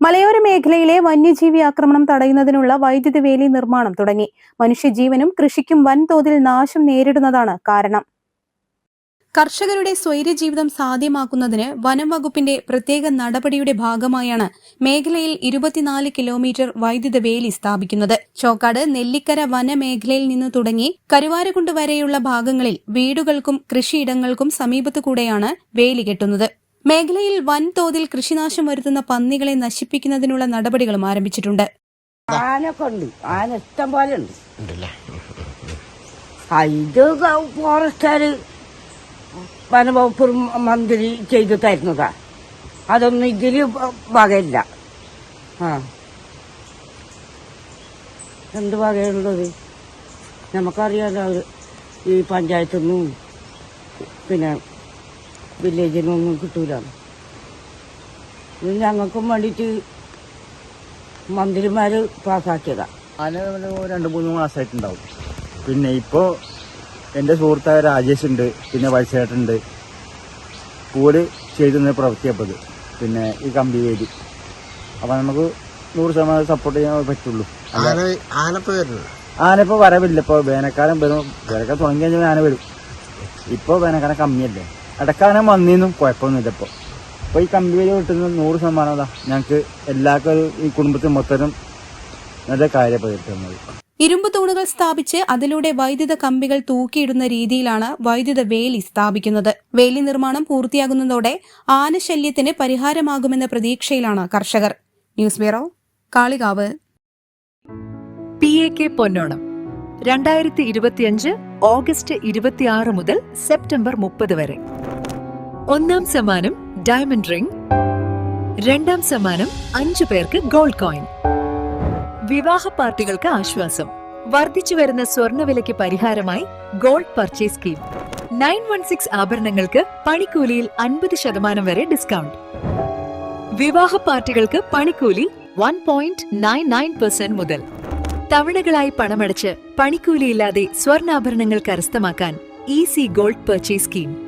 മലയോര മേഖലയിലെ വന്യജീവി ആക്രമണം തടയുന്നതിനുള്ള വൈദ്യുതി വേലി നിർമ്മാണം തുടങ്ങി. മനുഷ്യജീവനും കൃഷിക്കും വൻതോതിൽ നാശം നേരിടുന്നതാണ് കാരണം. കർഷകരുടെ സ്വൈര്യജീവിതം സാധ്യമാക്കുന്നതിന് വനം വകുപ്പിന്റെ പ്രത്യേക നടപടിയുടെ ഭാഗമായാണ് മേഖലയിൽ ഇരുപത്തിനാല് കിലോമീറ്റർ വൈദ്യുത വേലി സ്ഥാപിക്കുന്നത്. ചോക്കാട് നെല്ലിക്കര വനമേഖലയിൽ നിന്ന് തുടങ്ങി കരുവാരക്കുണ്ട് വരെയുള്ള ഭാഗങ്ങളിൽ വീടുകൾക്കും കൃഷിയിടങ്ങൾക്കും സമീപത്തുകൂടെയാണ് വേലി കെട്ടുന്നത്. മേഖലയിൽ വൻതോതിൽ കൃഷിനാശം വരുത്തുന്ന പന്നികളെ നശിപ്പിക്കുന്നതിനുള്ള നടപടികളും ആരംഭിച്ചിട്ടുണ്ട്. ആനൊക്കെ ഉണ്ട് ആന ഇഷ്ടം പോലെ ഉണ്ട്. ആ, ഇത് ഫോറസ്റ്റുകാര് വനവകുപ്പ് മന്ത്രി ചെയ്തു തരുന്നതാ. അതൊന്നും ഇതിൽ വകയില്ല. ആ. എന്ത് വകയുള്ളത് നമുക്കറിയാലോ ഈ പഞ്ചായത്തു നിന്നും പിന്നെ വില്ലേജിൽ നിന്നൊന്നും കിട്ടൂല. ഇത് ഞങ്ങൾക്കും വേണ്ടിയിട്ട് മന്ത്രിമാര് പാസ്സാക്കിയതാ. രണ്ടു രണ്ട് മൂന്ന് മാസമായിട്ടുണ്ടാവും പിന്നെ ഇപ്പോ എന്റെ സുഹൃത്തായ രാജേഷ് ഉണ്ട് പിന്നെ വത്സേട്ടുണ്ട് കൂടി ചെയ്തു പ്രവർത്തിയപ്പത് പിന്നെ ഈ കമ്പി വേദി അപ്പം നമുക്ക് നൂറ് ശതമാനം സപ്പോർട്ട് ചെയ്യാൻ പറ്റുള്ളൂ. ആന ഇപ്പൊ വരുന്നത് ആന ഇപ്പോൾ വരവില്ല. ഇപ്പോൾ വേനൽക്കാലം വരും. വേനൽക്കാലം തുടങ്ങി കഴിഞ്ഞാൽ ആന വരും. ഇപ്പോൾ വേനൽക്കാലം കമ്മിയല്ലേ? ഇടക്കാലം വന്നിരുന്നു കുഴപ്പമൊന്നുമില്ല ഇപ്പോൾ അപ്പോൾ ഈ കമ്പി വേലി കിട്ടുന്ന നൂറ് ശതമാനം അതാ ഞങ്ങൾക്ക് എല്ലാവർക്കും ഈ കുടുംബത്തിൽ മൊത്തം നല്ല കാര്യം പകർത്തുന്നത്. ഇരുമ്പ് തൂണുകൾ സ്ഥാപിച്ച് അതിലൂടെ വൈദ്യുത കമ്പികൾ തൂക്കിയിടുന്ന രീതിയിലാണ് വൈദ്യുത വേലി സ്ഥാപിക്കുന്നത്. വേലി നിർമ്മാണം പൂർത്തിയാകുന്നതോടെ ആനശല്യത്തിന് പരിഹാരമാകുമെന്ന പ്രതീക്ഷയിലാണ് കർഷകർ. News bureau Kalikavu. P A K Ponnonam രണ്ടായിരത്തി ഇരുപത്തിയഞ്ച് ഓഗസ്റ്റ് ഇരുപത്തിയാറ് മുതൽ സെപ്റ്റംബർ മുപ്പത് വരെ. ഒന്നാം സമ്മാനം ഡയമണ്ട് റിംഗ് രണ്ടാം സമ്മാനം അഞ്ചു പേർക്ക് ഗോൾഡ് കോയിൻ വിവാഹ പാർട്ടികൾക്ക് ആശ്വാസം. വർദ്ധിച്ചു വരുന്ന സ്വർണവിലയ്ക്ക് പരിഹാരമായി gold purchase scheme nine one six ആഭരണങ്ങൾക്ക് പണിക്കൂലിയിൽ അൻപത് ശതമാനം വരെ ഡിസ്കൗണ്ട് വിവാഹ പാർട്ടികൾക്ക് പണിക്കൂലി one point nine nine percent മുതൽ. തവണകളായി പണമടച്ച് പണിക്കൂലിയില്ലാതെ സ്വർണാഭരണങ്ങൾ കരസ്ഥമാക്കാൻ easy gold purchase scheme